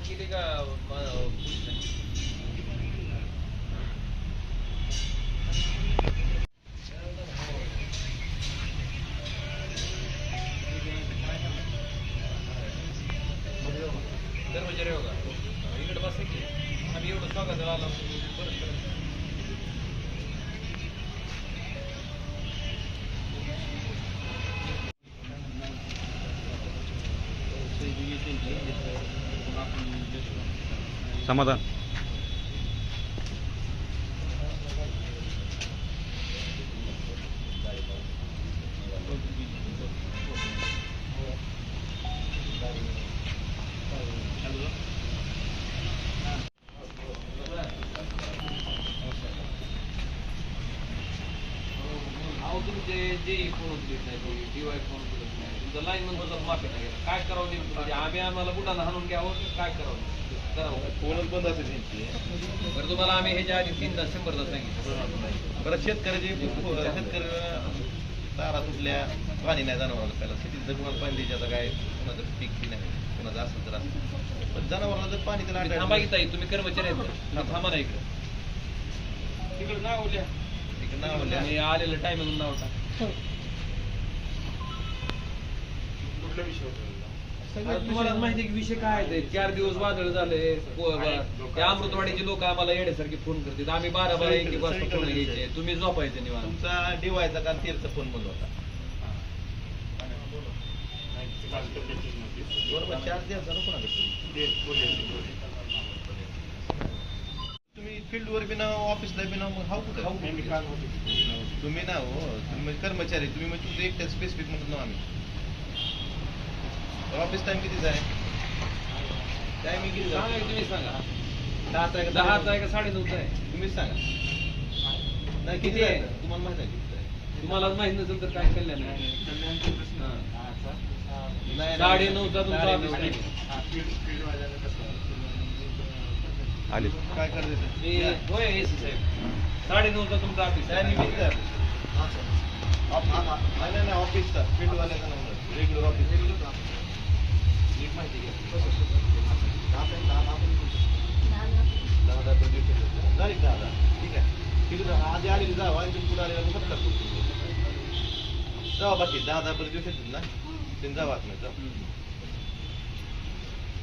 केली का म- पोलिसांनी? कर्मचारी हो का इकडे बसा की आम्ही एवढं स्वागत आलो परत परत समाधान अहो तुमचे जे फोन उचलत नाही डीवाय फोन उचलत नाही तुमचं लाईन नंबरचा माफी घेतला. काय करावं नेमकं? म्हणजे आम्ही आम्हाला बुटाला हाणून घ्यावं? की काय करावं? करावं फोनच बंद असेल त्यांची. बरं तुम्हाला आम्ही ह्याच्या आधी तीनदा शंभरदा सांगितलं. बरं शेतकऱ्याची शेतकरी तारा तुटल्या पाणी नाही जनावराला प्यायला. शेतीत जर कुणाला पाणी द्यायचे आता काय? कुणाचं पीक बी नाही? कुणाचं असं तर पण जनावराला जर पाणी त्याला थांबा तुम्ही कर्मचारी आहेत. थांबा ना इकडे. तिकडे नाव लिहा. इकडं नाव लिहा. आणि आलेलं टायमिंग नाव टाक. आता तुम्हाला माहिती आहे की विषय काय आहे ते? चार दिवस वादळ झाले पो- ब- त्या अमृतवाडीचे लोक आम्हाला येण्यासारखे फोन करतात. आम्ही बारा बारा एक एक वाजता फोन घ्यायचे. तुम्ही झोपायचे निवांत. तुमचा डिवायचा का तेरचा फोन बंद होता. बरोबर चार्ज द्यायचा ना कोणाकडे तुम्ही फील्डवर बी नाव ऑफिसला बी नाव मग हाऊ कुठं? तुम्ही ना हो तुम्ही म्हणजे कर्मचारी तुम्ही म्हणजे तुमचं एकट्या स्पेसिफिक म्हणत ना आम्ही. ऑफिस टाइम कितीचा आहे टायमिंग किती सांगा तुम्ही सांगा. दहाचा आहे का दहाचा आहे. का साडे नऊचा आहे. तुम्हीच सांगा. नाही किती किती आहे? तुम्हाला माहिती आहे किती आहे? तुम्हाला माहीत नसेल तर काय कल्याण आहे? हा. नाही, साडे. नऊचा तुमचा ऑफिस नऊ. टाइम आले. काय करते मी होय एसी साहेब. साडे नऊचा तुमचा ऑफिस आहे. ऑफिस नाही नाही नाही ऑफिसचा फील्डवाल्याचा नंबर रेग्युलर ऑफिस माहिती घ्या दहा दहा per duty असते. झाली दहा दहा? ठीक आहे ठीक आहे आधी आलेली जावा आणि तुम्ही पुढे आलेला करतो जावा बाकी दहा दहा पर ना जावा आतमध्ये जावा.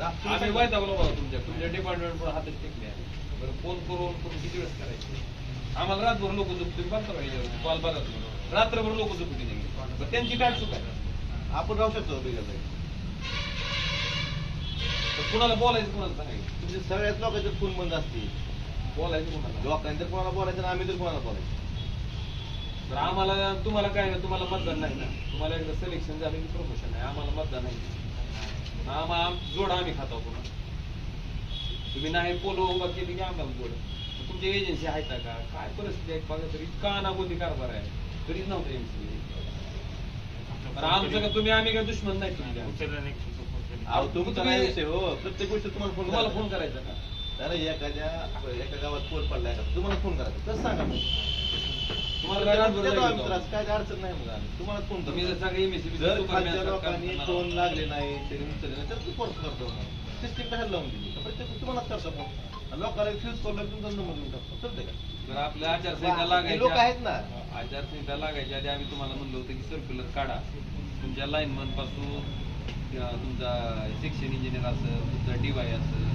आम्ही सांगा. वैतागलो बाबा तुमच्या तुमच्या डिपार्टमेंट पण हातात टेकले आहे. बरं फोन करून करून किती वेळेस करायचे आम्हाला रात्रभर लोक झोप बघता पाहिजे कॉल बघा तुम्ही रात्रभर लोक झोपतील त्यांची काय चूक आहे आपण राहू शकतो बिगर तर कुणाला बोलायचं कुणाला सांगायचं तुमच्या सगळ्याच लोकांचे फोन बंद असतील. बोलायचं कुणाला लोकांनी तर कोणाला बोलायचं आणि आम्ही तर कोणाला बोलायचं. बरं आम्हाला तुम्हाला काय ना तुम्हाला मतदान नाही ना. तुम्हाला एकदा सिलेक्शन झालं की प्रमोशन आहे आम्हाला मतदान नाही. आम्हाला आम- जोड आम्ही खातो पुन्हा. तुम्ही नाही पोलो उभा केली की आम्हाला जोड. मग तुमची एजन्सी आहे का? काय परिस्थिती आहे? बघा तरी इतका अनागोंदी कारभार आहे. तरीच नव्हतं एमसी बरं आमचं का तुम्ही आम्ही काय दुश्मन नाही तुमच्या अहो तुमचा तुम्ही- नाही विषय हो. प्रत्येक गोष्ट तुम्हाला फोन तुम्हाला फोन करायचा का? अरे एखाद्या एका गावात पडलाय का? तुम्हाला फोन करायचा. कसं सांगा तुम्हाला काय त्रास, अडचण नाही मग तुम्हाला फोन करतो. जर खालच्या लोकांनी फोन लागले नाही तरी उचलले नाही तर फोन करतो सिस्टीम कशाला लावून दिली? तर प्रत्येक तुम्हालाच करतो फोन आणि लोकांना तुमचा नंबर टाकतो. चालतंय का? आपल्या आचारसंहिता हे लोक आहेत ना. आचारसंहिता आधी आम्ही तुम्हाला म्हणलं होतं की सर्क्युलर काढा. तुमच्या लाईनमनपासून किंवा तुमचा सेक्शन इंजिनियर असं तुमचा डीवाय असं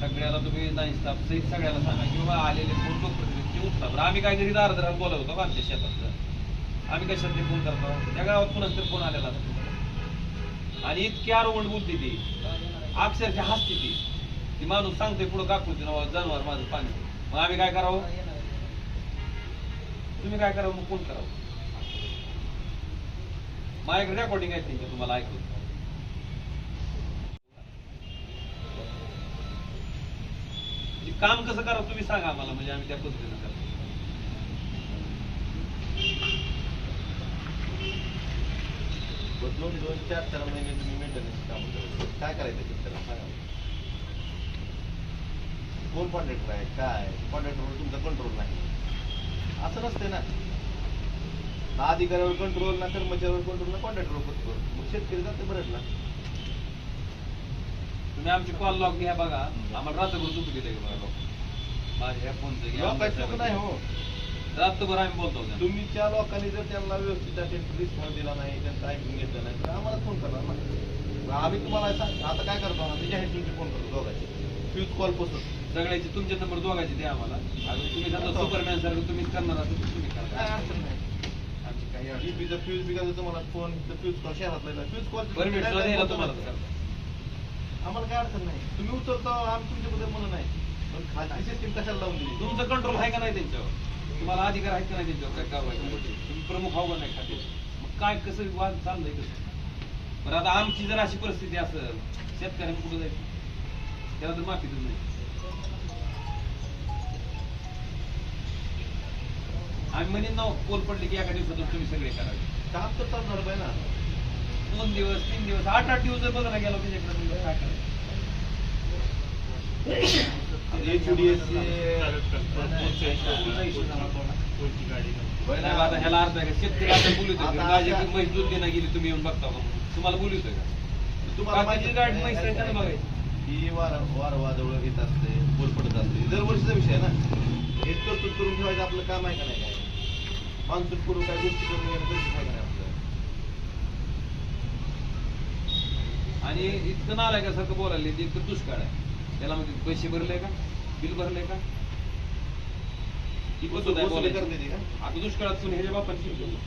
सगळ्याला तुम्ही नाही स्टाफ सहित सगळ्याला सांगा की बाबा आलेले फोन लोकप्रतिनिधी उठता आम्ही काय घरी दार दारात बोलत होतो आमच्या शेतात आम्ही कशात फोन करतो त्या गावात कोणाच तरी फोन आलेला आणि इतकी आरोगण बोलते ती. अक्षरशः हसते ती. ती माणूस सांगते पुढं काकूची नाव जनावर माझं पाणी मग आम्ही काय करावं? तुम्ही काय करावं? मग कोण करावं? माझ्याकडे रेकॉर्डिंग आहे त्यांच्या तुम्हाला ऐकून. काम कसं करा तुम्ही सांगा आम्हाला म्हणजे आम्ही त्या पद्धतीनं करतो. बदलून दोन चार चार महिने तुम्ही मेंटेनन्स काम करायचं काय करायचं त्याला सांगा. कोण कॉन्ट्रॅक्टर आहे? काय? कॉन्ट्रॅक्टरवर तुमचा कंट्रोल नाही. असं नसते ना. ना अधिकाऱ्यावर कंट्रोल ना कर्मचाऱ्यावर कंट्रोल ना कॉन्ट्रॅक्टरवर कंट्रोल मग शेतकरी जाते बरं ना. तुम्ही आमचे कॉल लॉग घ्या बघा. आम्हाला रात्रभर झोप दिले बघा? लोक माझ्या फोनचं घ्या चूक नाही हो. रात्रभर आम्ही बोलतो उद्या. तुमच्या लोकांनी जर त्यांना व्यवस्थित रिस्पॉन्स दिला नाही त्यांचं ऐकून घेतलं नाही तर आम्हाला फोन करणार ना. आम्ही तुम्हाला सांग आता काय करतो आम्ही? जाहीर तुमचे फोन करतो दोघांचे. फ्यूज कॉल पोचतो. सगळ्याचे तुमचे नंबर दोघांचे द्या आम्हाला. आणि तुम्ही समजा सुपरमॅन सारखं तुम्हीच करणार असेल तर तुम्ही काय अडचण नाही. आमची काही फ्यूज बिका तुम्हाला फोन फ्यूज कॉल शहरातला फ्यूज कॉल परमिट तुम्हाला. आम्हाला काय अडचण नाही. तुम्ही उचलता आम्ही तुमच्याबद्दल म्हणून नाही. पण खाजगी सिस्टीम कशाला लावून दिली? तुमचं कंट्रोल आहे का नाही त्यांच्यावर? तुम्हाला अधिकार आहे का नाही त्यांच्यावर? काय कारवाई तुम्ही प्रमुख आहो का नाही खाते मग काय कसं वाद चाललंय कसं? बरं आता आमची जर अशी परिस्थिती असेल शेतकऱ्यांनी कुठं जायचं? त्याला तर माफी नाही आम्ही म्हणेन ना पोल पडले की एका दिवसातून तुम्ही सगळे करावे. काम तर चालणार पाहिजे ना. दोन दिवस तीन दिवस आठ आठ दिवस जर बघायला गेलो आता ह्याला अर्थ आहे का? शेतकरी आता बोलू आता माझी आता- म्हैस दूध देणं गेली तुम्ही येऊन बघता का? म्हणून. तुम्हाला बोलू का? तुम्हाला माहिती गाडी म्हैस बघायची. ही वार येत असते बोल पडत असते. दरवर्षीचा विषय आहे ना. हे तरतूद करून ठेवायचं आपलं काम आहे का नाही? काय मान्सून करून काय गोष्टी करून घेणं गरजेचं आहे का नाही आपलं आणि इतकं नालायकासारखं बोलायला ते इतकं दुष्काळ आहे. त्याला म्हणजे पैसे भरले का? बिल भरले का? ही पद्धत आहे बोलायची. आता दुष्काळात किती केलं?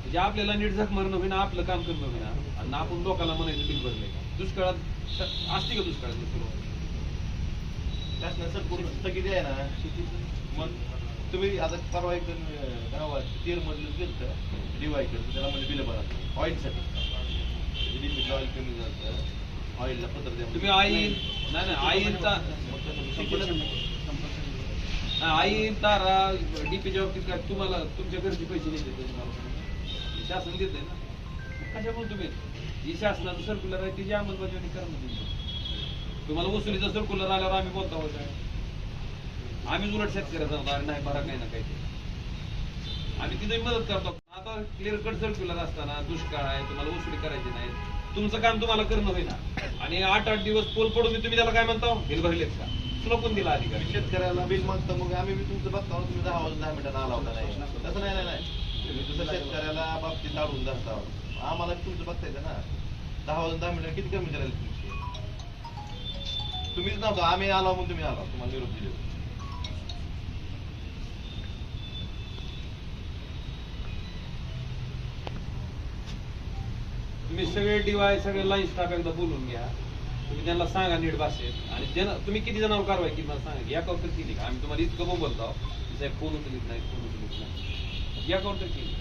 म्हणजे आपल्याला नीट झक मारणं होईना आपलं काम करणं होईना आणि आपण लोकांना म्हणायचं बिल भरले का? दुष्काळात असते का दुष्काळात? दुष्काळ शासनाचं पूर्ण स्थगिती आहे ना मग तुम्ही आता परवा एक जण, गावात तेर मधलं गेलं डिवायकर त्याला म्हणजे बिल भरा. ऑइलसाठी लिमिट ऑइल कमी झालं ऑइलला पत्र द्या तुम्ही आई नाही नाही. नाही. आई तारा डीपीच्या बाबतीत काय तुम्हाला तुमच्या घरचे पैसे नाही देते शासन देते ना. कशामुळे तुम्ही? ही शासनाचं सर्क्युलर आहे तिची अंमलबजावणी करणं तुम्ही तुम्हाला वसुलीचा सर्क्युलर आल्यावर आम्ही बोलता होता आम्ही उलट शेतकऱ्याचा होतो अरे नाही बरं काही ना काही. आम्ही तिथे मदत करतो. आता क्लिअर कट सर्क्युलर असताना दुष्काळ आहे तुम्हाला उसळी करायची नाही. तुमचं काम तुम्हाला करणं होईना. आणि आठ आठ दिवस पोल पडून मी तुम्ही त्याला काय म्हणता? बिल भरलेत का? तुला कोण दिला अधिकारी. शेतकऱ्याला बिल मागतो मग आम्ही तुमचं बघता तुम्ही दहा वाजून दहा मिनिटांना आला होता नाही. तसं नाही नाही तुम्ही तुझं शेतकऱ्याला बाबतीत अडवून धरता आम्हाला तुमचं बघता येतं ना. दहा वाजून दहा मिनिटं किती कमी करायला तुमची तुम्हीच नव्हता आम्ही आलो म्हणून तुम्ही आला तुम्हाला निरोप दिले तुम्ही सगळे डिवाय सगळे लाईन स्टाफ एकदा बोलून घ्या. तुम्ही त्यांना सांगा नीट भाषेत. आणि ज्यांना तुम्ही किती जणांवर कारवाई केली मला सांगा. या कवर केली का? आम्ही तुम्हाला इतकं बोलतो. साहेब फोन उचलित नाही फोन उचलित नाही. या कवर तर केली.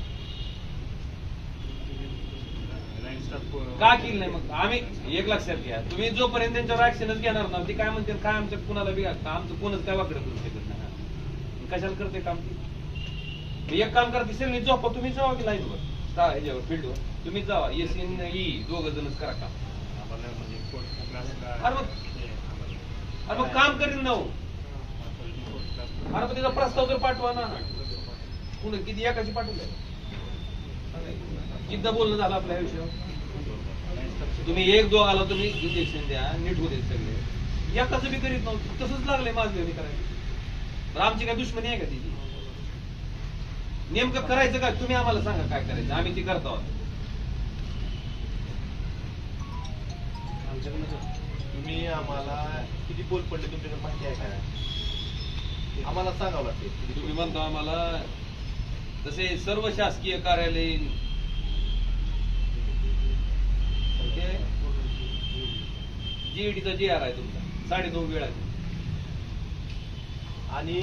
का केली नाही मग? आम्ही एक लक्षात घ्या. तुम्ही जोपर्यंत त्यांच्यावर ऍक्शनच घेणार ना ते काय म्हणते काय आमच्या कुणाला बिघा आमचं कोणच काय वाकडं करू शकत नाही. कशाला करते काम ती? एक काम करते सगळी झोपा तुम्ही जावा की लाईनवर ह्याच्यावर फील्डवर तुम्ही जावा एस एन ई दोघ जणच करा काम. अरे मग अरे मग काम करीन ना हो. अरे मग तिचा प्रस्ताव तर पाठवा ना. पुन्हा किती एकाची पाठवलंय किती बोलणं झालं आपल्या विषयावर तुम्ही एक दो आला तुम्ही इंजेक्शन द्या नीट होते सगळे. एकाच बी करीत नव्हतं. तसंच लागलंय माझं करायला. तर आमची काय दुश्मनी आहे का तिची? नेमकं करायचं काय तुम्ही आम्हाला सांगा काय करायचं. आम्ही ती करतो आहोत. तुम्ही आम्हाला किती बोल पडले तुमच्याकडे माहिती आहे का? आम्हाला सांगावं लागते. तुम्ही म्हणतो आम्हाला तसे सर्व शासकीय कार्यालय जीएडीचा जी आर आहे तुमचा. साडेनऊ वेळा. आणि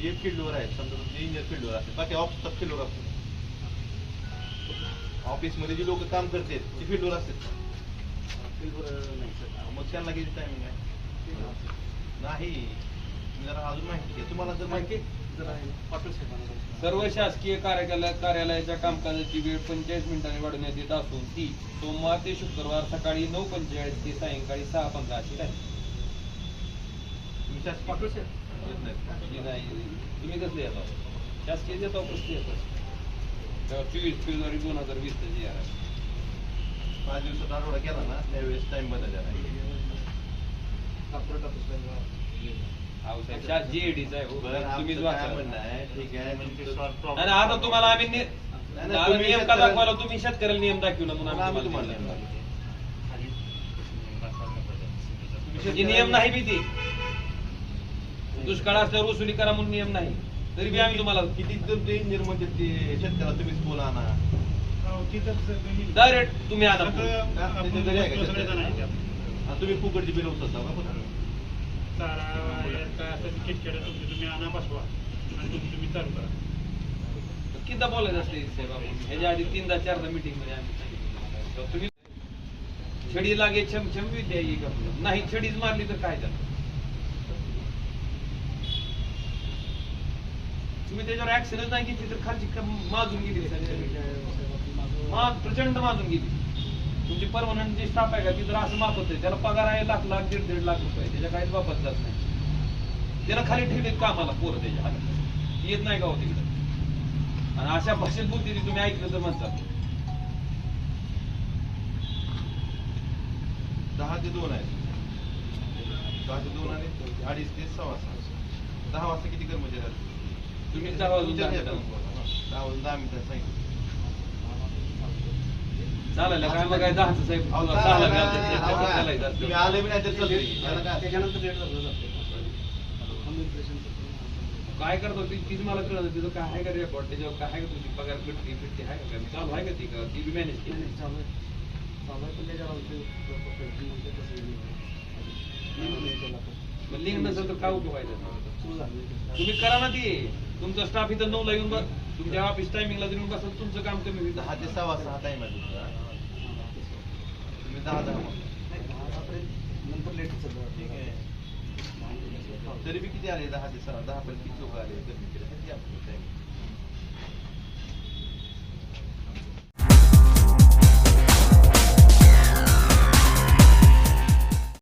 जे फील्डवर आहेत समजा तुमचे इंजिनियर फील्डवर असते बाकी ऑफिस फील्डवर असते ऑफिसमध्ये जी लोक काम करतात ते फील्डवर असतात. मग त्यांना किती टायमिंग आहे? नाही. जरा अजून माहिती घ्या तुम्हाला जर माहिती सर्व शासकीय कार्यालय कार्यालयाच्या कामकाजाची वेळ पंचेचाळीस मिनिटांनी वाढवण्यात येत असून ती सोमवार ते शुक्रवार सकाळी नऊ पंचेचाळीस ते सायंकाळी सहा पंधरा अशी राहील. तुम्ही शासकीय येत नाहीत. ही नाही. तुम्ही कसले येतो? शासकीय देतो कसले येतो? चोवीस फेब्रुवारी दोन हजार वीसचा जी आर आहे. पाच दिवसात आठवडा केला ना त्यावेळेस टाइम बदलला नाही हो. आता तुम्हाला आम्ही नि- नाही, आता तुम्ही नियम का शेतकऱ्याला- दाखवायला तुम्ही शेतकऱ्याला नियम दाखवला म्हणून आम्ही आम्ही तुम्हाला नियम म्हणजे नियम नाही बी ते दुष्काळ असल्यावर वसुली करा म्हणून नियम नाही तरी बी आम्ही तुम्हाला किती तुमचे इंजिनियर म्हणजे ते शेतकऱ्याला तुम्हीच बोला आणा डायरेक्ट तुम्ही आणि तुम्ही फुकटची बिल उचलता का पण? किती बोलायचं असते साहेब आपण? ह्याच्या आधी तीनदा चारदा मीटिंगमध्ये आम्ही. तुम्ही छडी लागे छम छम विद्या येईल आपलं. नाही छडीच मारली तर काय झालं? तुम्ही त्याच्यावर ऍक्शनच नाही घेतली तर खालची कम- माजून गेली. मा प्रचंड माजून गेली. तुमची परमनंट जी स्टाफ आहे का? ती जर असं मापत आहे त्याला पगार आहे लाख लाख दीड दीड लाख रुपये. त्याच्या काहीच वापस जात नाही. त्याला खाली ठेवलेत कामाला पोरं त्याच्या हातात. येत नाही का हो तिकडे आणि अशा भाषेत बोलते तुम्ही ऐकलं तर म्हणतात दहा ते दोन आहे दहा ते दोन आणि अडीच ते सहा वाजता. दहा वाजता किती कर्मचारी आहेत? तुम्ही दहा वाजून दहा वाजून दहा मिनिटं सांगितलं. चालेल काय मग काय दहाचं साहेब असतं. तुम्ही आले बी नाही काय? काय करतो? ती तीच मला कळत तिचं काय आहे का रेकॉर्ड त्याच्यावर काय आहे का तुझी पगार फिटती फिटती आहे का? काय? चालू आहे का ती? का ती बी मॅनेज केली. मग लिंक नसेल तर काय उपयोग आहे? तुम्ही करा ना ती. तुमचा स्टाफ इथं नऊला येऊन बस. तुमच्या ऑफिस टायमिंगला येऊन बसा. तुमचं काम कमी होईल. दहा ते सहा वाजता हा टाइम आहे तुमचा. तुम्ही दहा दहा लेट ठीक आहे तरी बी किती आले? दहा ते सहा दहा पर्यंत किती लोक आले? तर किती